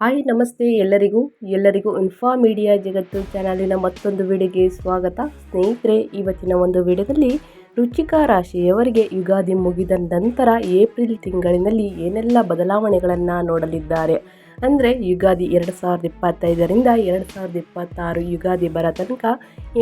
Hi, ನಮಸ್ತೆ ಎಲ್ಲರಿಗೂ. ಎಲ್ಲರಿಗೂ ಇನ್ಫಾ ಮೀಡಿಯಾ ಜಗತ್ತು ಚಾನಲಿನ ಮತ್ತೊಂದು ವಿಡಿಯೋಗೆ ಸ್ವಾಗತ. ಸ್ನೇಹಿತರೆ, ಇವತ್ತಿನ ಒಂದು ವಿಡಿಯೋದಲ್ಲಿ ರುಚಿಕ ರಾಶಿಯವರಿಗೆ ಯುಗಾದಿ ಮುಗಿದ ನಂತರ ಏಪ್ರಿಲ್ ತಿಂಗಳಿನಲ್ಲಿ ಏನೆಲ್ಲ ಬದಲಾವಣೆಗಳನ್ನು ನೋಡಲಿದ್ದಾರೆ? ಅಂದರೆ ಯುಗಾದಿ ಎರಡು ಸಾವಿರದ ಇಪ್ಪತ್ತೈದರಿಂದ ಎರಡು ಸಾವಿರದ ಇಪ್ಪತ್ತಾರು ಯುಗಾದಿ ಬರೋ ತನಕ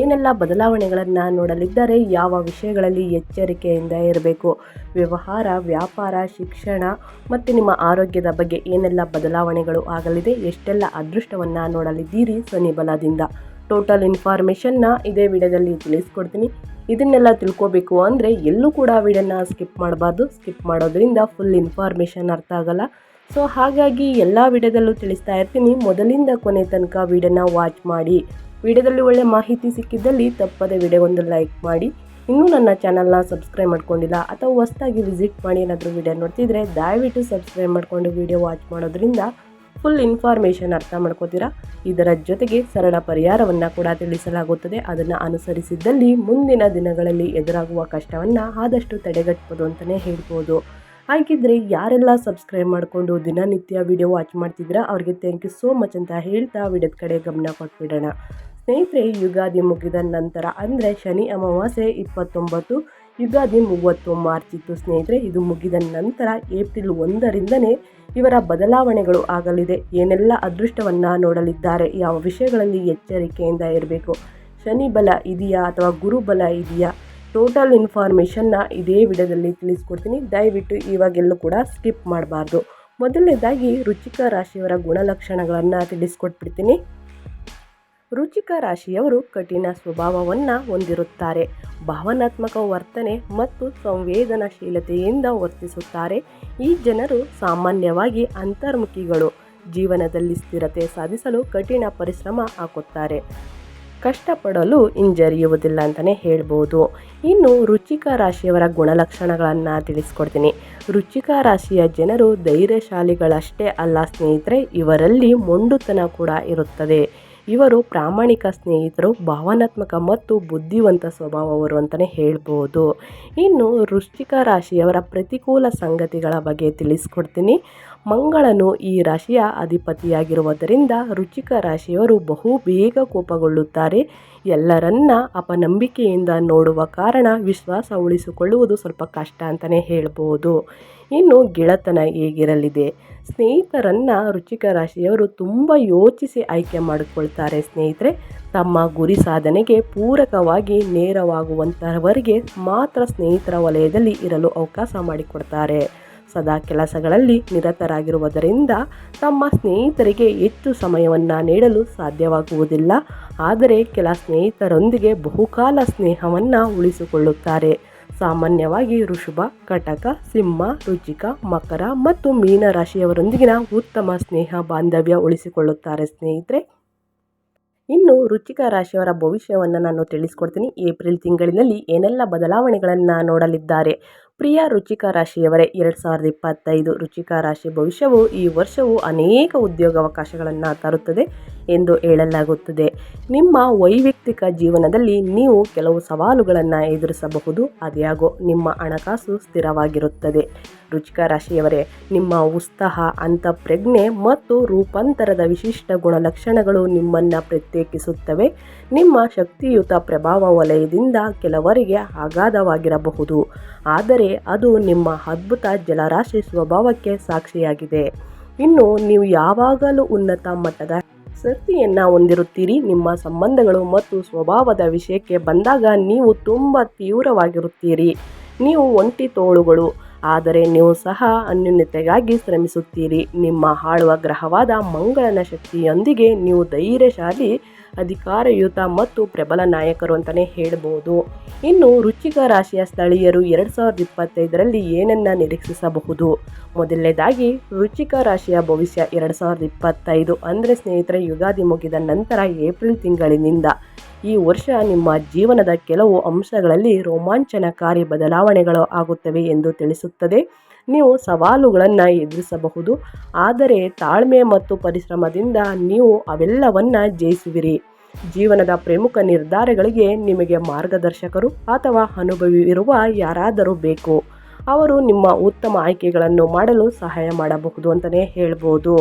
ಏನೆಲ್ಲ ಬದಲಾವಣೆಗಳನ್ನು ನೋಡಲಿದ್ದಾರೆ ಯಾವ ವಿಷಯಗಳಲ್ಲಿ ಎಚ್ಚರಿಕೆಯಿಂದ ಇರಬೇಕು? ವ್ಯವಹಾರ, ವ್ಯಾಪಾರ, ಶಿಕ್ಷಣ ಮತ್ತು ನಿಮ್ಮ ಆರೋಗ್ಯದ ಬಗ್ಗೆ ಏನೆಲ್ಲ ಬದಲಾವಣೆಗಳು ಆಗಲಿದೆ? ಎಷ್ಟೆಲ್ಲ ಅದೃಷ್ಟವನ್ನು ನೋಡಲಿದ್ದೀರಿ ಸನಿಬಲದಿಂದ ಟೋಟಲ್ ಇನ್ಫಾರ್ಮೇಷನ್ನ ಇದೇ ವಿಡಿಯೋದಲ್ಲಿ ತಿಳಿಸ್ಕೊಡ್ತೀನಿ. ಇದನ್ನೆಲ್ಲ ತಿಳ್ಕೋಬೇಕು ಅಂದರೆ ಎಲ್ಲೂ ಕೂಡ ವಿಡಿಯೋನ ಸ್ಕಿಪ್ ಮಾಡಬಾರ್ದು. ಸ್ಕಿಪ್ ಮಾಡೋದ್ರಿಂದ ಫುಲ್ ಇನ್ಫಾರ್ಮೇಷನ್ ಅರ್ಥ ಆಗಲ್ಲ. ಸೊ ಹಾಗಾಗಿ ಎಲ್ಲ ವಿಡಿಯೋದಲ್ಲೂ ತಿಳಿಸ್ತಾ ಇರ್ತೀನಿ. ಮೊದಲಿಂದ ಕೊನೆ ತನಕ ವಿಡಿಯೋನ ವಾಚ್ ಮಾಡಿ. ವಿಡಿಯೋದಲ್ಲಿ ಒಳ್ಳೆ ಮಾಹಿತಿ ಸಿಕ್ಕಿದ್ದಲ್ಲಿ ತಪ್ಪದೆ ವಿಡಿಯೋ ಒಂದು ಲೈಕ್ ಮಾಡಿ. ಇನ್ನೂ ನನ್ನ ಚಾನಲ್ನ ಸಬ್ಸ್ಕ್ರೈಬ್ ಮಾಡ್ಕೊಂಡಿಲ್ಲ ಅಥವಾ ಹೊಸ್ದಾಗಿ ವಿಸಿಟ್ ಮಾಡಿ ಏನಾದರೂ ವಿಡಿಯೋ ನೋಡ್ತಿದ್ರೆ ದಯವಿಟ್ಟು ಸಬ್ಸ್ಕ್ರೈಬ್ ಮಾಡಿಕೊಂಡು ವಿಡಿಯೋ ವಾಚ್ ಮಾಡೋದ್ರಿಂದ ಫುಲ್ ಇನ್ಫಾರ್ಮೇಷನ್ ಅರ್ಥ ಮಾಡ್ಕೋತೀರಾ? ಇದರ ಜೊತೆಗೆ ಸರಳ ಪರಿಹಾರವನ್ನು ಕೂಡ ತಿಳಿಸಲಾಗುತ್ತದೆ. ಅದನ್ನು ಅನುಸರಿಸಿದ್ದಲ್ಲಿ ಮುಂದಿನ ದಿನಗಳಲ್ಲಿ ಎದುರಾಗುವ ಕಷ್ಟವನ್ನು ಆದಷ್ಟು ತಡೆಗಟ್ಬೋದು ಅಂತಲೇ ಹೇಳ್ಬೋದು. ಹಾಗಿದ್ರೆ ಯಾರೆಲ್ಲ ಸಬ್ಸ್ಕ್ರೈಬ್ ಮಾಡಿಕೊಂಡು ದಿನನಿತ್ಯ ವಿಡಿಯೋ ವಾಚ್ ಮಾಡ್ತಿದ್ರೆ ಅವ್ರಿಗೆ ಥ್ಯಾಂಕ್ ಯು ಸೋ ಮಚ್ ಅಂತ ಹೇಳ್ತಾ ವಿಡಿಯೋದ ಕಡೆ ಗಮನ ಕೊಟ್ಬಿಡೋಣ. ಸ್ನೇಹಿತರೆ, ಯುಗಾದಿ ಮುಗಿದ ನಂತರ ಅಂದರೆ ಶನಿ ಅಮಾವಾಸ್ಯೆ ಇಪ್ಪತ್ತೊಂಬತ್ತು, ಯುಗಾದಿ ಮೂವತ್ತು ಮಾರ್ಚ್ ಇತ್ತು ಸ್ನೇಹಿತರೆ. ಇದು ಮುಗಿದ ನಂತರ ಏಪ್ರಿಲ್ ಒಂದರಿಂದನೇ ಇವರ ಬದಲಾವಣೆಗಳು ಆಗಲಿದೆ. ಏನೆಲ್ಲ ಅದೃಷ್ಟವನ್ನು ನೋಡಲಿದ್ದಾರೆ, ಯಾವ ವಿಷಯಗಳಲ್ಲಿ ಎಚ್ಚರಿಕೆಯಿಂದ ಇರಬೇಕು, ಶನಿ ಬಲ ಇದೆಯಾ ಅಥವಾ ಗುರುಬಲ ಇದೆಯಾ ಟೋಟಲ್ ಇನ್ಫಾರ್ಮೇಷನ್ನ ಇದೇ ವಿಡಿಯೋದಲ್ಲಿ ತಿಳಿಸ್ಕೊಡ್ತೀನಿ. ದಯವಿಟ್ಟು ಇವಾಗೆಲ್ಲೂ ಕೂಡ ಸ್ಕಿಪ್ ಮಾಡಬಾರ್ದು. ಮೊದಲನೇದಾಗಿ ರುಚಿಕ ರಾಶಿಯವರ ಗುಣಲಕ್ಷಣಗಳನ್ನು ತಿಳಿಸ್ಕೊಟ್ಬಿಡ್ತೀನಿ. ರುಚಿಕ ರಾಶಿಯವರು ಕಠಿಣ ಸ್ವಭಾವವನ್ನು ಹೊಂದಿರುತ್ತಾರೆ. ಭಾವನಾತ್ಮಕ ವರ್ತನೆ ಮತ್ತು ಸಂವೇದನಾಶೀಲತೆಯಿಂದ ವರ್ತಿಸುತ್ತಾರೆ. ಈ ಜನರು ಸಾಮಾನ್ಯವಾಗಿ ಅಂತರ್ಮುಖಿಗಳು. ಜೀವನದಲ್ಲಿ ಸ್ಥಿರತೆ ಸಾಧಿಸಲು ಕಠಿಣ ಪರಿಶ್ರಮ ಹಾಕುತ್ತಾರೆ. ಕಷ್ಟಪಡಲು ಹಿಂಜರಿಯುವುದಿಲ್ಲ ಅಂತಲೇ ಹೇಳ್ಬೋದು. ಇನ್ನು ರುಚಿಕ ರಾಶಿಯವರ ಗುಣಲಕ್ಷಣಗಳನ್ನು ತಿಳಿಸ್ಕೊಡ್ತೀನಿ. ರುಚಿಕ ರಾಶಿಯ ಜನರು ಧೈರ್ಯಶಾಲಿಗಳಷ್ಟೇ ಅಲ್ಲ ಸ್ನೇಹಿತರೆ, ಇವರಲ್ಲಿ ಮೊಂಡುತನ ಕೂಡ ಇರುತ್ತದೆ. ಇವರು ಪ್ರಾಮಾಣಿಕ ಸ್ನೇಹಿತರು, ಭಾವನಾತ್ಮಕ ಮತ್ತು ಬುದ್ಧಿವಂತ ಸ್ವಭಾವವರು ಅಂತಲೇ ಹೇಳ್ಬೋದು. ಇನ್ನು ವೃಶ್ಚಿಕ ರಾಶಿಯವರ ಪ್ರತಿಕೂಲ ಸಂಗತಿಗಳ ಬಗ್ಗೆ ತಿಳಿಸ್ಕೊಡ್ತೀನಿ. ಮಂಗಳನು ಈ ರಾಶಿಯ ಅಧಿಪತಿಯಾಗಿರುವುದರಿಂದ ರುಚಿಕ ರಾಶಿಯವರು ಬಹು ಬೇಗ ಕೋಪಗೊಳ್ಳುತ್ತಾರೆ. ಎಲ್ಲರನ್ನ ಅಪನಂಬಿಕೆಯಿಂದ ನೋಡುವ ಕಾರಣ ವಿಶ್ವಾಸ ಉಳಿಸಿಕೊಳ್ಳುವುದು ಸ್ವಲ್ಪ ಕಷ್ಟ ಅಂತಲೇ ಹೇಳ್ಬೋದು. ಇನ್ನು ಗೆಳತನ ಹೇಗಿರಲಿದೆ? ಸ್ನೇಹಿತರನ್ನು ರುಚಿಕ ರಾಶಿಯವರು ತುಂಬ ಯೋಚಿಸಿ ಆಯ್ಕೆ ಮಾಡಿಕೊಳ್ತಾರೆ ಸ್ನೇಹಿತರೆ. ತಮ್ಮ ಗುರಿ ಸಾಧನೆಗೆ ಪೂರಕವಾಗಿ ನೇರವಾಗುವಂತಹವರಿಗೆ ಮಾತ್ರ ಸ್ನೇಹಿತರ ವಲಯದಲ್ಲಿ ಇರಲು ಅವಕಾಶ ಮಾಡಿಕೊಡ್ತಾರೆ. ಸದಾ ಕೆಲಸಗಳಲ್ಲಿ ನಿರತರಾಗಿರುವುದರಿಂದ ತಮ್ಮ ಸ್ನೇಹಿತರಿಗೆ ಹೆಚ್ಚು ಸಮಯವನ್ನು ನೀಡಲು ಸಾಧ್ಯವಾಗುವುದಿಲ್ಲ. ಆದರೆ ಕೆಲ ಸ್ನೇಹಿತರೊಂದಿಗೆ ಬಹುಕಾಲ ಸ್ನೇಹವನ್ನು ಉಳಿಸಿಕೊಳ್ಳುತ್ತಾರೆ. ಸಾಮಾನ್ಯವಾಗಿ ಋಷಭ, ಕಟಕ, ಸಿಂಹ, ರುಚಿಕ, ಮಕರ ಮತ್ತು ಮೀನ ರಾಶಿಯವರೊಂದಿಗಿನ ಉತ್ತಮ ಸ್ನೇಹ ಬಾಂಧವ್ಯ ಉಳಿಸಿಕೊಳ್ಳುತ್ತಾರೆ ಸ್ನೇಹಿತರೆ. ಇನ್ನು ರುಚಿಕ ರಾಶಿಯವರ ಭವಿಷ್ಯವನ್ನು ನಾನು ತಿಳಿಸ್ಕೊಡ್ತೀನಿ. ಏಪ್ರಿಲ್ ತಿಂಗಳಿನಲ್ಲಿ ಏನೆಲ್ಲ ಬದಲಾವಣೆಗಳನ್ನು ನೋಡಲಿದ್ದಾರೆ? ಪ್ರಿಯ ರುಚಿಕ ರಾಶಿಯವರೇ, ಎರಡು ಸಾವಿರದ ಇಪ್ಪತ್ತೈದು ರುಚಿಕ ರಾಶಿ ಭವಿಷ್ಯವು ಈ ವರ್ಷವು ಅನೇಕ ಉದ್ಯೋಗಾವಕಾಶಗಳನ್ನು ತರುತ್ತದೆ ಎಂದು ಹೇಳಲಾಗುತ್ತದೆ. ನಿಮ್ಮ ವೈಯಕ್ತಿಕ ಜೀವನದಲ್ಲಿ ನೀವು ಕೆಲವು ಸವಾಲುಗಳನ್ನು ಎದುರಿಸಬಹುದು, ಅದ್ಯಾಗೋ ನಿಮ್ಮ ಹಣಕಾಸು ಸ್ಥಿರವಾಗಿರುತ್ತದೆ. ರುಚಿಕ ರಾಶಿಯವರೇ, ನಿಮ್ಮ ಉತ್ಸಾಹ, ಅಂತಃಪ್ರಜ್ಞೆ ಮತ್ತು ರೂಪಾಂತರದ ವಿಶಿಷ್ಟ ಗುಣಲಕ್ಷಣಗಳು ನಿಮ್ಮನ್ನು ಪ್ರತ್ಯೇಕಿಸುತ್ತವೆ. ನಿಮ್ಮ ಶಕ್ತಿಯುತ ಪ್ರಭಾವ ವಲಯದಿಂದ ಕೆಲವರಿಗೆ ಅಗಾಧವಾಗಿರಬಹುದು ಆದರೆ ಅದು ನಿಮ್ಮ ಅದ್ಭುತ ಜಲರಾಶಿ ಸ್ವಭಾವಕ್ಕೆ ಸಾಕ್ಷಿಯಾಗಿದೆ. ಇನ್ನು ನೀವು ಯಾವಾಗಲೂ ಉನ್ನತ ಮಟ್ಟದ ಶಕ್ತಿಯನ್ನು ಹೊಂದಿರುತ್ತೀರಿ. ನಿಮ್ಮ ಸಂಬಂಧಗಳು ಮತ್ತು ಸ್ವಭಾವದ ವಿಷಯಕ್ಕೆ ಬಂದಾಗ ನೀವು ತುಂಬ ತೀವ್ರವಾಗಿರುತ್ತೀರಿ. ನೀವು ಒಂಟಿ ತೋಳುಗಳು ಆದರೆ ನೀವು ಸಹ ಅನ್ಯೂನ್ಯತೆಗಾಗಿ ಶ್ರಮಿಸುತ್ತೀರಿ. ನಿಮ್ಮ ಆಳುವ ಗ್ರಹವಾದ ಮಂಗಳನ ಶಕ್ತಿಯೊಂದಿಗೆ ನೀವು ಧೈರ್ಯಶಾಲಿ ಅಧಿಕಾರಯುತ ಮತ್ತು ಪ್ರಬಲ ನಾಯಕರು ಅಂತಲೇ ಹೇಳ್ಬೋದು. ಇನ್ನು ರುಚಿಕ ರಾಶಿಯ ಸ್ಥಳೀಯರು ಎರಡು ಸಾವಿರದ ಇಪ್ಪತ್ತೈದರಲ್ಲಿ ಏನನ್ನ ನಿರೀಕ್ಷಿಸಬಹುದು? ಮೊದಲನೇದಾಗಿ ರುಚಿಕ ರಾಶಿಯ ಭವಿಷ್ಯ ಎರಡು ಸಾವಿರದ ಇಪ್ಪತ್ತೈದು ಅಂದರೆ ಸ್ನೇಹಿತರೆ, ಯುಗಾದಿ ಮುಗಿದ ನಂತರ ಏಪ್ರಿಲ್ ತಿಂಗಳಿನಿಂದ ಈ ವರ್ಷ ನಿಮ್ಮ ಜೀವನದ ಕೆಲವು ಅಂಶಗಳಲ್ಲಿ ರೋಮಾಂಚನಕಾರಿ ಬದಲಾವಣೆಗಳು ಆಗುತ್ತವೆ ಎಂದು ತಿಳಿಸುತ್ತದೆ. ನೀವು ಸವಾಲುಗಳನ್ನು ಎದುರಿಸಬಹುದು. ಆದರೆ ತಾಳ್ಮೆ ಮತ್ತು ಪರಿಶ್ರಮದಿಂದ ನೀವು ಅವೆಲ್ಲವನ್ನು ಜಯಿಸುವಿರಿ. ಜೀವನದ ಪ್ರಮುಖ ನಿರ್ಧಾರಗಳಿಗೆ ನಿಮಗೆ ಮಾರ್ಗದರ್ಶಕರು ಅಥವಾ ಅನುಭವಿ ಇರುವ ಯಾರಾದರೂ ಬೇಕು. ಅವರು ನಿಮ್ಮ ಉತ್ತಮ ಆಯ್ಕೆಗಳನ್ನು ಮಾಡಲು ಸಹಾಯ ಮಾಡಬಹುದು ಅಂತಲೇ ಹೇಳ್ಬೋದು.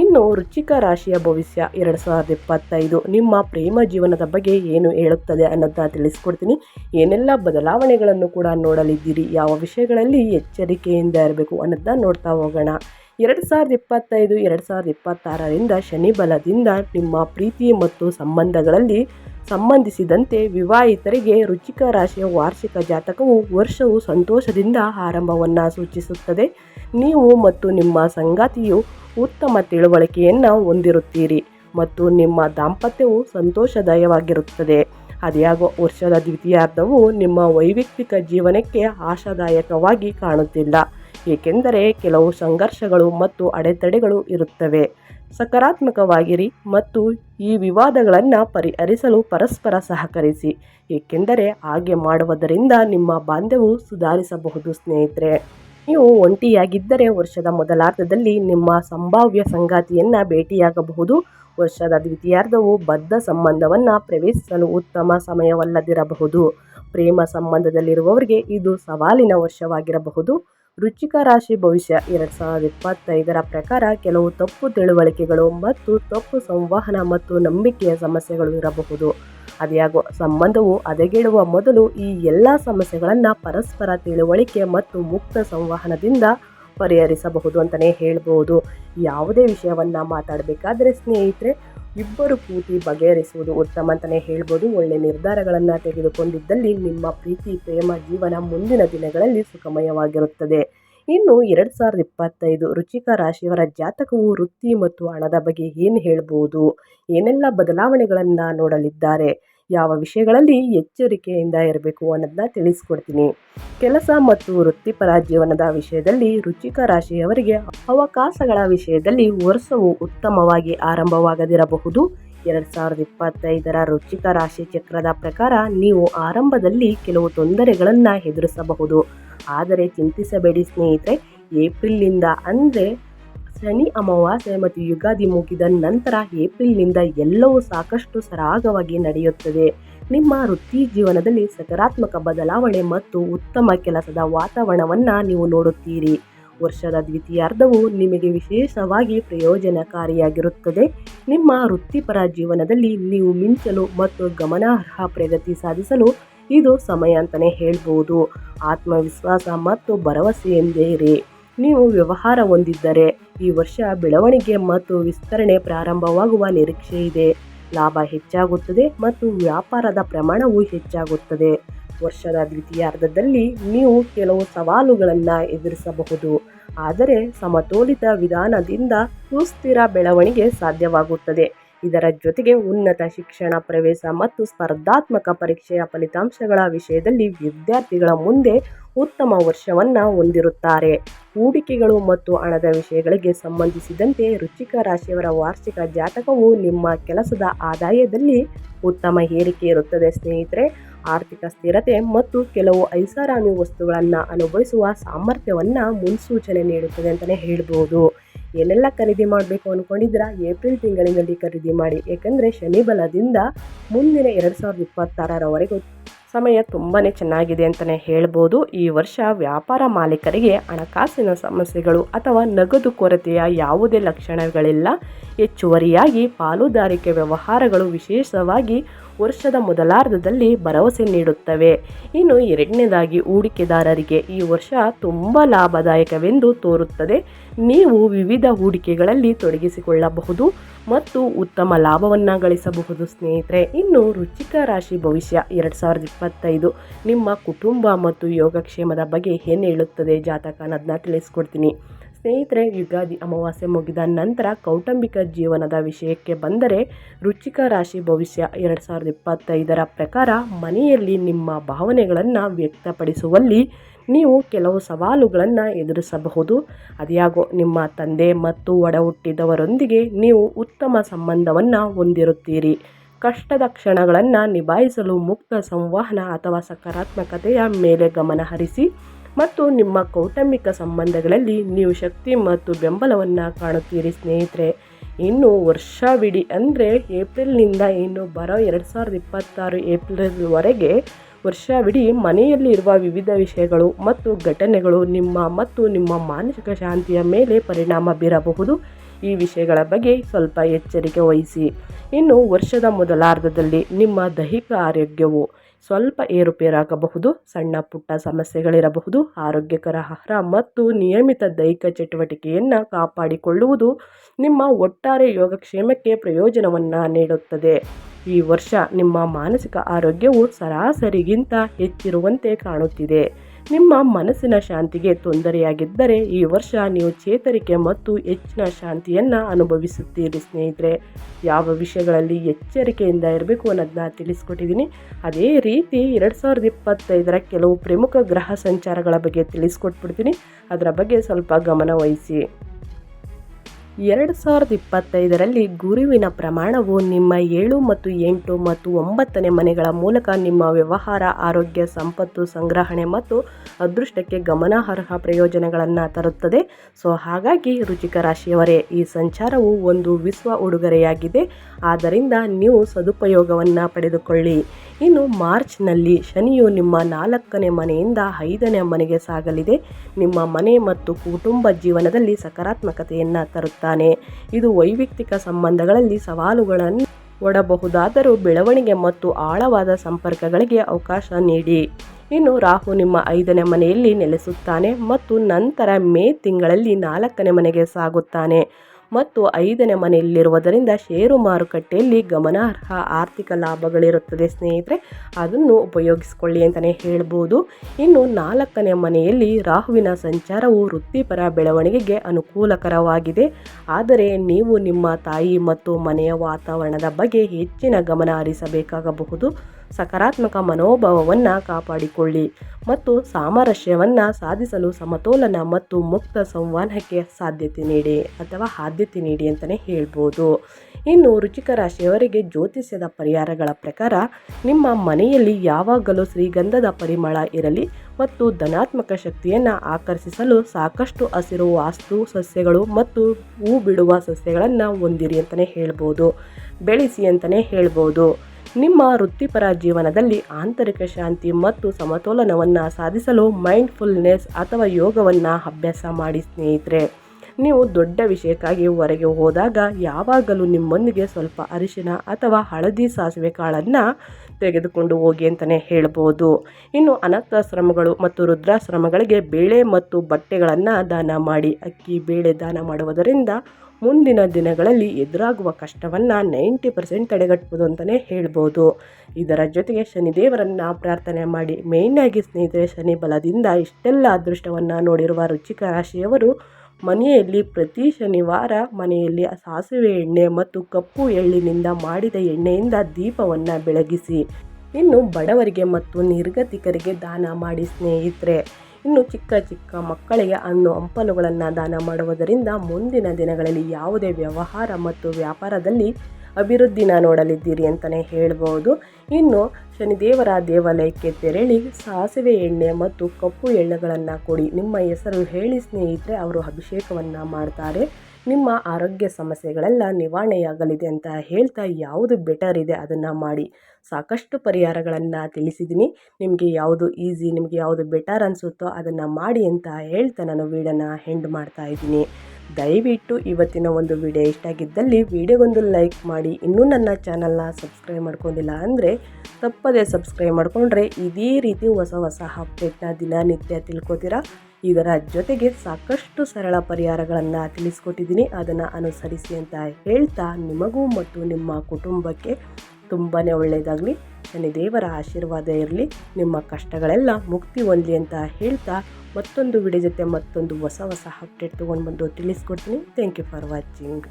ಇನ್ನು ವೃಶ್ಚಿಕ ರಾಶಿಯ ಭವಿಷ್ಯ ಎರಡು ಸಾವಿರದ ಇಪ್ಪತ್ತೈದು ನಿಮ್ಮ ಪ್ರೇಮ ಜೀವನದ ಬಗ್ಗೆ ಏನು ಹೇಳುತ್ತದೆ ಅನ್ನೋದನ್ನ ತಿಳಿಸ್ಕೊಡ್ತೀನಿ. ಏನೆಲ್ಲ ಬದಲಾವಣೆಗಳನ್ನು ಕೂಡ ನೋಡಲಿದ್ದೀರಿ, ಯಾವ ವಿಷಯಗಳಲ್ಲಿ ಎಚ್ಚರಿಕೆಯಿಂದ ಇರಬೇಕು ಅನ್ನೋದನ್ನ ನೋಡ್ತಾ ಹೋಗೋಣ. ಎರಡು ಸಾವಿರದ ಇಪ್ಪತ್ತೈದು, ಎರಡು ಸಾವಿರದ ಇಪ್ಪತ್ತಾರರಿಂದ ಶನಿ ಬಲದಿಂದ ನಿಮ್ಮ ಪ್ರೀತಿ ಮತ್ತು ಸಂಬಂಧಗಳಲ್ಲಿ ಸಂಬಂಧಿಸಿದಂತೆ ವಿವಾಹಿತರಿಗೆ ರುಚಿಕ ರಾಶಿಯ ವಾರ್ಷಿಕ ಜಾತಕವು ವರ್ಷವು ಸಂತೋಷದಿಂದ ಆರಂಭವನ್ನು ಸೂಚಿಸುತ್ತದೆ. ನೀವು ಮತ್ತು ನಿಮ್ಮ ಸಂಗಾತಿಯು ಉತ್ತಮ ತಿಳುವಳಿಕೆಯನ್ನು ಹೊಂದಿರುತ್ತೀರಿ ಮತ್ತು ನಿಮ್ಮ ದಾಂಪತ್ಯವು ಸಂತೋಷದಾಯವಾಗಿರುತ್ತದೆ. ಅದ್ಯಾಗೋ ವರ್ಷದ ದ್ವಿತೀಯಾರ್ಧವು ನಿಮ್ಮ ವೈಯಕ್ತಿಕ ಜೀವನಕ್ಕೆ ಆಶಾದಾಯಕವಾಗಿ ಕಾಣುತ್ತಿಲ್ಲ, ಏಕೆಂದರೆ ಕೆಲವು ಸಂಘರ್ಷಗಳು ಮತ್ತು ಅಡೆತಡೆಗಳು ಇರುತ್ತವೆ. ಸಕಾರಾತ್ಮಕವಾಗಿರಿ ಮತ್ತು ಈ ವಿವಾದಗಳನ್ನು ಪರಿಹರಿಸಲು ಪರಸ್ಪರ ಸಹಕರಿಸಿ, ಏಕೆಂದರೆ ಹಾಗೆ ಮಾಡುವುದರಿಂದ ನಿಮ್ಮ ಬಾಂಧವ್ಯವು ಸುಧಾರಿಸಬಹುದು ಸ್ನೇಹಿತರೆ. ನೀವು ಒಂಟಿಯಾಗಿದ್ದರೆ ವರ್ಷದ ಮೊದಲಾರ್ಧದಲ್ಲಿ ನಿಮ್ಮ ಸಂಭಾವ್ಯ ಸಂಗಾತಿಯನ್ನು ಭೇಟಿಯಾಗಬಹುದು. ವರ್ಷದ ದ್ವಿತೀಯಾರ್ಧವು ಬದ್ಧ ಸಂಬಂಧವನ್ನು ಪ್ರವೇಶಿಸಲು ಉತ್ತಮ ಸಮಯವಲ್ಲದಿರಬಹುದು. ಪ್ರೇಮ ಸಂಬಂಧದಲ್ಲಿರುವವರಿಗೆ ಇದು ಸವಾಲಿನ ವರ್ಷವಾಗಿರಬಹುದು. ವೃಶ್ಚಿಕ ರಾಶಿ ಭವಿಷ್ಯ ಎರಡು ಸಾವಿರದ ಇಪ್ಪತ್ತೈದರ ಪ್ರಕಾರ ಕೆಲವು ತಪ್ಪು ತಿಳುವಳಿಕೆಗಳು ಮತ್ತು ತಪ್ಪು ಸಂವಹನ ಮತ್ತು ನಂಬಿಕೆಯ ಸಮಸ್ಯೆಗಳು ಇರಬಹುದು. ಅದ್ಯಾಗೋ ಸಂಬಂಧವು ಹದಗೆಡುವ ಮೊದಲು ಈ ಎಲ್ಲ ಸಮಸ್ಯೆಗಳನ್ನು ಪರಸ್ಪರ ತಿಳುವಳಿಕೆ ಮತ್ತು ಮುಕ್ತ ಸಂವಹನದಿಂದ ಪರಿಹರಿಸಬಹುದು ಅಂತಲೇ ಹೇಳ್ಬೋದು. ಯಾವುದೇ ವಿಷಯವನ್ನು ಮಾತಾಡಬೇಕಾದ್ರೆ ಸ್ನೇಹಿತರೆ ಇಬ್ಬರು ಕೂತಿ ಬಗೆಹರಿಸುವುದು ಉತ್ತಮ ಅಂತಲೇ ಹೇಳ್ಬೋದು. ಒಳ್ಳೆ ನಿರ್ಧಾರಗಳನ್ನು ತೆಗೆದುಕೊಂಡಿದ್ದಲ್ಲಿ ನಿಮ್ಮ ಪ್ರೀತಿ, ಪ್ರೇಮ ಜೀವನ ಮುಂದಿನ ದಿನಗಳಲ್ಲಿ ಸುಖಮಯವಾಗಿರುತ್ತದೆ. ಇನ್ನು ಎರಡು ಸಾವಿರದ ಇಪ್ಪತ್ತೈದು ರುಚಿಕ ರಾಶಿಯವರ ಜಾತಕವು ವೃತ್ತಿ ಮತ್ತು ಹಣದ ಬಗ್ಗೆ ಏನು ಹೇಳ್ಬೋದು? ಏನೆಲ್ಲ ಬದಲಾವಣೆಗಳನ್ನು ನೋಡಲಿದ್ದಾರೆ? ಯಾವ ವಿಷಯಗಳಲ್ಲಿ ಎಚ್ಚರಿಕೆಯಿಂದ ಇರಬೇಕು ಅನ್ನೋದನ್ನ ತಿಳಿಸ್ಕೊಡ್ತೀನಿ. ಕೆಲಸ ಮತ್ತು ವೃತ್ತಿಪರ ಜೀವನದ ವಿಷಯದಲ್ಲಿ ರುಚಿಕ ರಾಶಿಯವರಿಗೆ ಅವಕಾಶಗಳ ವಿಷಯದಲ್ಲಿ ವರ್ಷವು ಉತ್ತಮವಾಗಿ ಆರಂಭವಾಗದಿರಬಹುದು. ಎರಡು ಸಾವಿರದ ಇಪ್ಪತ್ತೈದರ ರುಚಿಕ ರಾಶಿ ಚಕ್ರದ ಪ್ರಕಾರ ನೀವು ಆರಂಭದಲ್ಲಿ ಕೆಲವು ತೊಂದರೆಗಳನ್ನು ಎದುರಿಸಬಹುದು. ಆದರೆ ಚಿಂತಿಸಬೇಡಿ ಸ್ನೇಹಿತರೆ, ಏಪ್ರಿಲ್ನಿಂದ ಅಂದರೆ ಶನಿ ಅಮಾವಾಸ್ಯೆ ಮತ್ತು ಯುಗಾದಿ ಮುಗಿದ ನಂತರ ಏಪ್ರಿಲ್ನಿಂದ ಎಲ್ಲವೂ ಸಾಕಷ್ಟು ಸರಾಗವಾಗಿ ನಡೆಯುತ್ತದೆ. ನಿಮ್ಮ ವೃತ್ತಿ ಜೀವನದಲ್ಲಿ ಸಕಾರಾತ್ಮಕ ಬದಲಾವಣೆ ಮತ್ತು ಉತ್ತಮ ಕೆಲಸದ ವಾತಾವರಣವನ್ನು ನೀವು ನೋಡುತ್ತೀರಿ. ವರ್ಷದ ದ್ವಿತೀಯಾರ್ಧವು ನಿಮಗೆ ವಿಶೇಷವಾಗಿ ಪ್ರಯೋಜನಕಾರಿಯಾಗಿರುತ್ತದೆ. ನಿಮ್ಮ ವೃತ್ತಿಪರ ಜೀವನದಲ್ಲಿ ನೀವು ಮಿಂಚಲು ಮತ್ತು ಗಮನಾರ್ಹ ಪ್ರಗತಿ ಸಾಧಿಸಲು ಇದು ಸಮಯ ಅಂತಲೇ ಹೇಳ್ಬೋದು. ಆತ್ಮವಿಶ್ವಾಸ ಮತ್ತು ಭರವಸೆ ಇರಿ ನೀವು ವ್ಯವಹಾರ ಹೊಂದಿದ್ದರೆ ಈ ವರ್ಷ ಬೆಳವಣಿಗೆ ಮತ್ತು ವಿಸ್ತರಣೆ ಪ್ರಾರಂಭವಾಗುವ ನಿರೀಕ್ಷೆ ಇದೆ. ಲಾಭ ಹೆಚ್ಚಾಗುತ್ತದೆ ಮತ್ತು ವ್ಯಾಪಾರದ ಪ್ರಮಾಣವು ಹೆಚ್ಚಾಗುತ್ತದೆ. ವರ್ಷದ ದ್ವಿತೀಯಾರ್ಧದಲ್ಲಿ ನೀವು ಕೆಲವು ಸವಾಲುಗಳನ್ನು ಎದುರಿಸಬಹುದು. ಆದರೆ ಸಮತೋಲಿತ ವಿಧಾನದಿಂದ ಸುಸ್ಥಿರ ಬೆಳವಣಿಗೆ ಸಾಧ್ಯವಾಗುತ್ತದೆ. ಇದರ ಜೊತೆಗೆ ಉನ್ನತ ಶಿಕ್ಷಣ, ಪ್ರವೇಶ ಮತ್ತು ಸ್ಪರ್ಧಾತ್ಮಕ ಪರೀಕ್ಷೆಯ ಫಲಿತಾಂಶಗಳ ವಿಷಯದಲ್ಲಿ ವಿದ್ಯಾರ್ಥಿಗಳ ಮುಂದೆ ಉತ್ತಮ ವರ್ಷವನ್ನು ಹೊಂದಿರುತ್ತಾರೆ. ಹೂಡಿಕೆಗಳು ಮತ್ತು ಹಣದ ವಿಷಯಗಳಿಗೆ ಸಂಬಂಧಿಸಿದಂತೆ ರುಚಿಕ ರಾಶಿಯವರ ವಾರ್ಷಿಕ ಜಾತಕವು ನಿಮ್ಮ ಕೆಲಸದ ಆದಾಯದಲ್ಲಿ ಉತ್ತಮ ಏರಿಕೆ ಇರುತ್ತದೆ ಸ್ನೇಹಿತರೆ. ಆರ್ಥಿಕ ಸ್ಥಿರತೆ ಮತ್ತು ಕೆಲವು ಐಷಾರಾಮಿ ವಸ್ತುಗಳನ್ನು ಅನುಭವಿಸುವ ಸಾಮರ್ಥ್ಯವನ್ನು ಮುನ್ಸೂಚನೆ ನೀಡುತ್ತದೆ ಅಂತಲೇ ಹೇಳ್ಬೋದು. ಏನೆಲ್ಲ ಖರೀದಿ ಮಾಡಬೇಕು ಅಂದ್ಕೊಂಡಿದ್ದೀರಾ ಏಪ್ರಿಲ್ ತಿಂಗಳಿನಲ್ಲಿ ಖರೀದಿ ಮಾಡಿ. ಏಕೆಂದರೆ ಶನಿ ಬಲದಿಂದ ಮುಂದಿನ ಎರಡು ಸಾವಿರದ ಇಪ್ಪತ್ತಾರರವರೆಗೂ ಸಮಯ ತುಂಬಾ ಚೆನ್ನಾಗಿದೆ ಅಂತಲೇ ಹೇಳ್ಬೋದು. ಈ ವರ್ಷ ವ್ಯಾಪಾರ ಮಾಲೀಕರಿಗೆ ಹಣಕಾಸಿನ ಸಮಸ್ಯೆಗಳು ಅಥವಾ ನಗದು ಕೊರತೆಯ ಯಾವುದೇ ಲಕ್ಷಣಗಳಿಲ್ಲ. ಹೆಚ್ಚುವರಿಯಾಗಿ ಪಾಲುದಾರಿಕೆ ವ್ಯವಹಾರಗಳು ವಿಶೇಷವಾಗಿ ವರ್ಷದ ಮೊದಲಾರ್ಧದಲ್ಲಿ ಭರವಸೆ ನೀಡುತ್ತವೆ. ಇನ್ನು ಎರಡನೇದಾಗಿ ಹೂಡಿಕೆದಾರರಿಗೆ ಈ ವರ್ಷ ತುಂಬ ಲಾಭದಾಯಕವೆಂದು ತೋರುತ್ತದೆ. ನೀವು ವಿವಿಧ ಹೂಡಿಕೆಗಳಲ್ಲಿ ತೊಡಗಿಸಿಕೊಳ್ಳಬಹುದು ಮತ್ತು ಉತ್ತಮ ಲಾಭವನ್ನು ಗಳಿಸಬಹುದು ಸ್ನೇಹಿತರೆ. ಇನ್ನು ರುಚಿಕ ರಾಶಿ ಭವಿಷ್ಯ ಎರಡು ಸಾವಿರದ ಇಪ್ಪತ್ತೈದು ನಿಮ್ಮ ಕುಟುಂಬ ಮತ್ತು ಯೋಗಕ್ಷೇಮದ ಬಗ್ಗೆ ಏನು ಹೇಳುತ್ತದೆ? ಜಾತಕ ಅನ್ನೋದನ್ನ ತಿಳಿಸ್ಕೊಡ್ತೀನಿ. ಸ್ನೇಹಿತರೆ, ಯುಗಾದಿ ಅಮಾವಾಸ್ಯೆ ಮುಗಿದ ನಂತರ ಕೌಟುಂಬಿಕ ಜೀವನದ ವಿಷಯಕ್ಕೆ ಬಂದರೆ ರುಚಿಕ ರಾಶಿ ಭವಿಷ್ಯ ಎರಡು ಸಾವಿರದ ಇಪ್ಪತ್ತೈದರ ಪ್ರಕಾರ ಮನೆಯಲ್ಲಿ ನಿಮ್ಮ ಭಾವನೆಗಳನ್ನು ವ್ಯಕ್ತಪಡಿಸುವಲ್ಲಿ ನೀವು ಕೆಲವು ಸವಾಲುಗಳನ್ನು ಎದುರಿಸಬಹುದು. ಅದ್ಯಾಗೋ ನಿಮ್ಮ ತಂದೆ ಮತ್ತು ಒಡಹುಟ್ಟಿದವರೊಂದಿಗೆ ನೀವು ಉತ್ತಮ ಸಂಬಂಧವನ್ನು ಹೊಂದಿರುತ್ತೀರಿ. ಕಷ್ಟದ ಕ್ಷಣಗಳನ್ನು ನಿಭಾಯಿಸಲು ಮುಕ್ತ ಸಂವಹನ ಅಥವಾ ಸಕಾರಾತ್ಮಕತೆಯ ಮೇಲೆ ಗಮನ ಹರಿಸಿ ಮತ್ತು ನಿಮ್ಮ ಕೌಟುಂಬಿಕ ಸಂಬಂಧಗಳಲ್ಲಿ ನೀವು ಶಕ್ತಿ ಮತ್ತು ಬೆಂಬಲವನ್ನು ಕಾಣುತ್ತೀರಿ ಸ್ನೇಹಿತರೆ. ಇನ್ನು ವರ್ಷವಿಡೀ ಅಂದರೆ ಏಪ್ರಿಲ್ನಿಂದ ಇನ್ನು ಬರೋ ಎರಡು ಸಾವಿರದ ಇಪ್ಪತ್ತಾರು ಏಪ್ರಿಲ್ವರೆಗೆ ವರ್ಷವಿಡೀ ಮನೆಯಲ್ಲಿರುವ ವಿವಿಧ ವಿಷಯಗಳು ಮತ್ತು ಘಟನೆಗಳು ನಿಮ್ಮ ಮತ್ತು ನಿಮ್ಮ ಮಾನಸಿಕ ಶಾಂತಿಯ ಮೇಲೆ ಪರಿಣಾಮ ಬೀರಬಹುದು. ಈ ವಿಷಯಗಳ ಬಗ್ಗೆ ಸ್ವಲ್ಪ ಎಚ್ಚರಿಕೆ ವಹಿಸಿ. ಇನ್ನು ವರ್ಷದ ಮೊದಲಾರ್ಧದಲ್ಲಿ ನಿಮ್ಮ ದೈಹಿಕ ಆರೋಗ್ಯವು ಸ್ವಲ್ಪ ಏರುಪೇರಾಗಬಹುದು, ಸಣ್ಣ ಪುಟ್ಟ ಸಮಸ್ಯೆಗಳಿರಬಹುದು. ಆರೋಗ್ಯಕರ ಆಹಾರ ಮತ್ತು ನಿಯಮಿತ ದೈಹಿಕ ಚಟುವಟಿಕೆಯನ್ನು ಕಾಪಾಡಿಕೊಳ್ಳುವುದು ನಿಮ್ಮ ಒಟ್ಟಾರೆ ಯೋಗಕ್ಷೇಮಕ್ಕೆ ಪ್ರಯೋಜನವನ್ನು ನೀಡುತ್ತದೆ. ಈ ವರ್ಷ ನಿಮ್ಮ ಮಾನಸಿಕ ಆರೋಗ್ಯವು ಸರಾಸರಿಗಿಂತ ಹೆಚ್ಚಿರುವಂತೆ ಕಾಣುತ್ತಿದೆ. ನಿಮ್ಮ ಮನಸ್ಸಿನ ಶಾಂತಿಗೆ ತೊಂದರೆಯಾಗಿದ್ದರೆ ಈ ವರ್ಷ ನೀವು ಚೇತರಿಕೆ ಮತ್ತು ಹೆಚ್ಚಿನ ಶಾಂತಿಯನ್ನು ಅನುಭವಿಸುತ್ತೀರಿ ಸ್ನೇಹಿತರೆ. ಯಾವ ವಿಷಯಗಳಲ್ಲಿ ಎಚ್ಚರಿಕೆಯಿಂದ ಇರಬೇಕು ಅನ್ನೋದನ್ನ ತಿಳಿಸ್ಕೊಟ್ಟಿದ್ದೀನಿ. ಅದೇ ರೀತಿ ಎರಡು ಸಾವಿರದ ಇಪ್ಪತ್ತೈದರ ಕೆಲವು ಪ್ರಮುಖ ಗ್ರಹ ಸಂಚಾರಗಳ ಬಗ್ಗೆ ತಿಳಿಸ್ಕೊಟ್ಬಿಡ್ತೀನಿ. ಅದರ ಬಗ್ಗೆ ಸ್ವಲ್ಪ ಗಮನ ವಹಿಸಿ. ಎರಡು ಸಾವಿರದ ಇಪ್ಪತ್ತೈದರಲ್ಲಿ ಗುರುವಿನ ಪ್ರಮಾಣವು ನಿಮ್ಮ ಏಳು ಮತ್ತು ಎಂಟು ಮತ್ತು ಒಂಬತ್ತನೇ ಮನೆಗಳ ಮೂಲಕ ನಿಮ್ಮ ವ್ಯವಹಾರ, ಆರೋಗ್ಯ, ಸಂಪತ್ತು ಸಂಗ್ರಹಣೆ ಮತ್ತು ಅದೃಷ್ಟಕ್ಕೆ ಗಮನಾರ್ಹ ಪ್ರಯೋಜನಗಳನ್ನು ತರುತ್ತದೆ. ಸೊ, ಹಾಗಾಗಿ ರುಚಿಕ ರಾಶಿಯವರೇ, ಈ ಸಂಚಾರವು ಒಂದು ವಿಶ್ವ ಉಡುಗೊರೆಯಾಗಿದೆ. ಆದ್ದರಿಂದ ನೀವು ಸದುಪಯೋಗವನ್ನು ಪಡೆದುಕೊಳ್ಳಿ. ಇನ್ನು ಮಾರ್ಚ್ನಲ್ಲಿ ಶನಿಯು ನಿಮ್ಮ ನಾಲ್ಕನೇ ಮನೆಯಿಂದ ಐದನೇ ಮನೆಗೆ ಸಾಗಲಿದೆ. ನಿಮ್ಮ ಮನೆ ಮತ್ತು ಕುಟುಂಬ ಜೀವನದಲ್ಲಿ ಸಕಾರಾತ್ಮಕತೆಯನ್ನು ತರುತ್ತಾನೆ ಇದು ವೈಯಕ್ತಿಕ ಸಂಬಂಧಗಳಲ್ಲಿ ಸವಾಲುಗಳನ್ನು ಒಡಬಹುದಾದರೂ ಬೆಳವಣಿಗೆ ಮತ್ತು ಆಳವಾದ ಸಂಪರ್ಕಗಳಿಗೆ ಅವಕಾಶ ನೀಡಿ. ಇನ್ನು ರಾಹು ನಿಮ್ಮ ಐದನೇ ಮನೆಯಲ್ಲಿ ನೆಲೆಸುತ್ತಾನೆ ಮತ್ತು ನಂತರ ಮೇ ತಿಂಗಳಲ್ಲಿ ನಾಲ್ಕನೇ ಮನೆಗೆ ಸಾಗುತ್ತಾನೆ. ಮತ್ತು ಐದನೇ ಮನೆಯಲ್ಲಿರುವುದರಿಂದ ಷೇರು ಮಾರುಕಟ್ಟೆಯಲ್ಲಿ ಗಮನಾರ್ಹ ಆರ್ಥಿಕ ಲಾಭಗಳಿರುತ್ತದೆ ಸ್ನೇಹಿತರೆ. ಅದನ್ನು ಉಪಯೋಗಿಸಿಕೊಳ್ಳಿ ಅಂತಲೇ ಹೇಳ್ಬೋದು. ಇನ್ನು ನಾಲ್ಕನೇ ಮನೆಯಲ್ಲಿ ರಾಹುವಿನ ಸಂಚಾರವು ವೃತ್ತಿಪರ ಬೆಳವಣಿಗೆಗೆ ಅನುಕೂಲಕರವಾಗಿದೆ. ಆದರೆ ನೀವು ನಿಮ್ಮ ತಾಯಿ ಮತ್ತು ಮನೆಯ ವಾತಾವರಣದ ಬಗ್ಗೆ ಹೆಚ್ಚಿನ ಗಮನ ಹರಿಸಬೇಕಾಗಬಹುದು. ಸಕಾರಾತ್ಮಕ ಮನೋಭಾವವನ್ನು ಕಾಪಾಡಿಕೊಳ್ಳಿ ಮತ್ತು ಸಾಮರಸ್ಯವನ್ನು ಸಾಧಿಸಲು ಸಮತೋಲನ ಮತ್ತು ಮುಕ್ತ ಸಂವಹನಕ್ಕೆ ಸಾಧ್ಯತೆ ನೀಡಿ ಅಥವಾ ಆದ್ಯತೆ ನೀಡಿ ಅಂತಲೇ ಹೇಳ್ಬೋದು. ಇನ್ನು ರುಚಿಕ ರಾಶಿಯವರಿಗೆ ಜ್ಯೋತಿಷ್ಯದ ಪರಿಹಾರಗಳ ಪ್ರಕಾರ ನಿಮ್ಮ ಮನೆಯಲ್ಲಿ ಯಾವಾಗಲೂ ಶ್ರೀಗಂಧದ ಪರಿಮಳ ಇರಲಿ ಮತ್ತು ಧನಾತ್ಮಕ ಶಕ್ತಿಯನ್ನು ಆಕರ್ಷಿಸಲು ಸಾಕಷ್ಟು ಹಸಿರು ವಾಸ್ತು ಸಸ್ಯಗಳು ಮತ್ತು ಹೂ ಬಿಡುವ ಸಸ್ಯಗಳನ್ನು ಹೊಂದಿರಿ ಅಂತಲೇ ಹೇಳ್ಬೋದು. ಬೆಳೆಸಿ ಅಂತಲೇ ಹೇಳ್ಬೋದು. ನಿಮ್ಮ ವೃತ್ತಿಪರ ಜೀವನದಲ್ಲಿ ಆಂತರಿಕ ಶಾಂತಿ ಮತ್ತು ಸಮತೋಲನವನ್ನು ಸಾಧಿಸಲು ಮೈಂಡ್ಫುಲ್ನೆಸ್ ಅಥವಾ ಯೋಗವನ್ನು ಅಭ್ಯಾಸ ಮಾಡಿ ಸ್ನೇಹಿತರೆ. ನೀವು ದೊಡ್ಡ ವಿಷಯಕ್ಕಾಗಿ ಹೊರಗೆ ಹೋದಾಗ ಯಾವಾಗಲೂ ನಿಮ್ಮೊಂದಿಗೆ ಸ್ವಲ್ಪ ಅರಿಶಿನ ಅಥವಾ ಹಳದಿ ಸಾಸಿವೆ ಕಾಳನ್ನು ತೆಗೆದುಕೊಂಡು ಹೋಗಿ ಅಂತಲೇ ಹೇಳ್ಬೋದು. ಇನ್ನು ಅನಾಥಾಶ್ರಮಗಳು ಮತ್ತು ರುದ್ರಾಶ್ರಮಗಳಿಗೆ ಬೇಳೆ ಮತ್ತು ಬಟ್ಟೆಗಳನ್ನು ದಾನ ಮಾಡಿ, ಅಕ್ಕಿ, ಬೇಳೆ ದಾನ ಮಾಡುವುದರಿಂದ ಮುಂದಿನ ದಿನಗಳಲ್ಲಿ ಎದುರಾಗುವ ಕಷ್ಟವನ್ನು ನೈಂಟಿ ಪರ್ಸೆಂಟ್ ತಡೆಗಟ್ಬೋದು ಅಂತಲೇ ಹೇಳ್ಬೋದು. ಇದರ ಜೊತೆಗೆ ಶನಿದೇವರನ್ನು ಪ್ರಾರ್ಥನೆ ಮಾಡಿ ಮೇಯ್ನಾಗಿ ಸ್ನೇಹಿತರೆ, ಶನಿ ಬಲದಿಂದ ಇಷ್ಟೆಲ್ಲ ಅದೃಷ್ಟವನ್ನು ನೋಡಿರುವ ರುಚಿಕ ರಾಶಿಯವರು ಮನೆಯಲ್ಲಿ ಪ್ರತಿ ಶನಿವಾರ ಮನೆಯಲ್ಲಿ ಸಾಸಿವೆ ಎಣ್ಣೆ ಮತ್ತು ಕಪ್ಪು ಎಳ್ಳಿನಿಂದ ಮಾಡಿದ ಎಣ್ಣೆಯಿಂದ ದೀಪವನ್ನು ಬೆಳಗಿಸಿ, ಇನ್ನು ಬಡವರಿಗೆ ಮತ್ತು ನಿರ್ಗತಿಕರಿಗೆ ದಾನ ಮಾಡಿ ಸ್ನೇಹಿತರೆ. ಇನ್ನು ಚಿಕ್ಕ ಚಿಕ್ಕ ಮಕ್ಕಳಿಗೆ ಹಣ್ಣು ಹಂಪಲುಗಳನ್ನು ದಾನ ಮಾಡುವುದರಿಂದ ಮುಂದಿನ ದಿನಗಳಲ್ಲಿ ಯಾವುದೇ ವ್ಯವಹಾರ ಮತ್ತು ವ್ಯಾಪಾರದಲ್ಲಿ ಅಭಿವೃದ್ಧಿನ ನೋಡಲಿದ್ದೀರಿ ಅಂತಲೇ ಹೇಳ್ಬೋದು. ಇನ್ನು ಶನಿದೇವರ ದೇವಾಲಯಕ್ಕೆ ತೆರಳಿ ಸಾಸಿವೆ ಎಣ್ಣೆ ಮತ್ತು ಕಪ್ಪು ಎಣ್ಣೆಗಳನ್ನು ಕೊಡಿ. ನಿಮ್ಮ ಹೆಸರು ಹೇಳಿ ಸ್ನೇಹಿತರೆ, ಅವರು ಅಭಿಷೇಕವನ್ನು ಮಾಡ್ತಾರೆ. ನಿಮ್ಮ ಆರೋಗ್ಯ ಸಮಸ್ಯೆಗಳೆಲ್ಲ ನಿವಾರಣೆಯಾಗಲಿದೆ ಅಂತ ಹೇಳ್ತಾ ಯಾವುದು ಬೆಟರ್ ಇದೆ ಅದನ್ನು ಮಾಡಿ. ಸಾಕಷ್ಟು ಪರಿಹಾರಗಳನ್ನು ತಿಳಿಸಿದ್ದೀನಿ ನಿಮಗೆ ಯಾವುದು ಈಸಿ ನಿಮಗೆ ಯಾವುದು ಬೆಟರ್ ಅನಿಸುತ್ತೋ ಅದನ್ನು ಮಾಡಿ ಅಂತ ಹೇಳ್ತಾ ನಾನು ವೀಡಿಯೋನ ಹೆಂಡ್ ಮಾಡ್ತಾ ಇದ್ದೀನಿ. ದಯವಿಟ್ಟು ಇವತ್ತಿನ ಒಂದು ವಿಡಿಯೋ ಇಷ್ಟ ಆಗಿದ್ದಲ್ಲಿ ವಿಡಿಯೋಗೊಂದು ಲೈಕ್ ಮಾಡಿ. ಇನ್ನೂ ನನ್ನ ಚಾನಲ್ನ ಸಬ್ಸ್ಕ್ರೈಬ್ ಮಾಡ್ಕೊಂಡಿಲ್ಲ ಅಂದರೆ ತಪ್ಪದೇ ಸಬ್ಸ್ಕ್ರೈಬ್ ಮಾಡಿಕೊಂಡ್ರೆ ಇದೇ ರೀತಿ ಹೊಸ ಹೊಸ ಅಪ್ಡೇಟ್ನ ದಿನನಿತ್ಯ ತಿಳ್ಕೊತೀರಾ? ಇದರ ಜೊತೆಗೆ ಸಾಕಷ್ಟು ಸರಳ ಪರಿಹಾರಗಳನ್ನು ತಿಳಿಸ್ಕೊಟ್ಟಿದ್ದೀನಿ. ಅದನ್ನು ಅನುಸರಿಸಿ ಅಂತ ಹೇಳ್ತಾ ನಿಮಗೂ ಮತ್ತು ನಿಮ್ಮ ಕುಟುಂಬಕ್ಕೆ ತುಂಬಾ ಒಳ್ಳೆಯದಾಗಲಿ ಶನಿದೇವರ ಆಶೀರ್ವಾದ ಇರಲಿ. ನಿಮ್ಮ ಕಷ್ಟಗಳೆಲ್ಲ ಮುಕ್ತಿ ಹೊಂದಲಿ ಅಂತ ಹೇಳ್ತಾ ಮತ್ತೊಂದು ವಿಡಿಯೋ ಜೊತೆ ಮತ್ತೊಂದು ಹೊಸ ಹೊಸ ಅಪ್ಡೇಟ್ ತೊಗೊಂಡು ಬಂದು ತಿಳಿಸ್ಕೊಡ್ತೀನಿ. Thank you for watching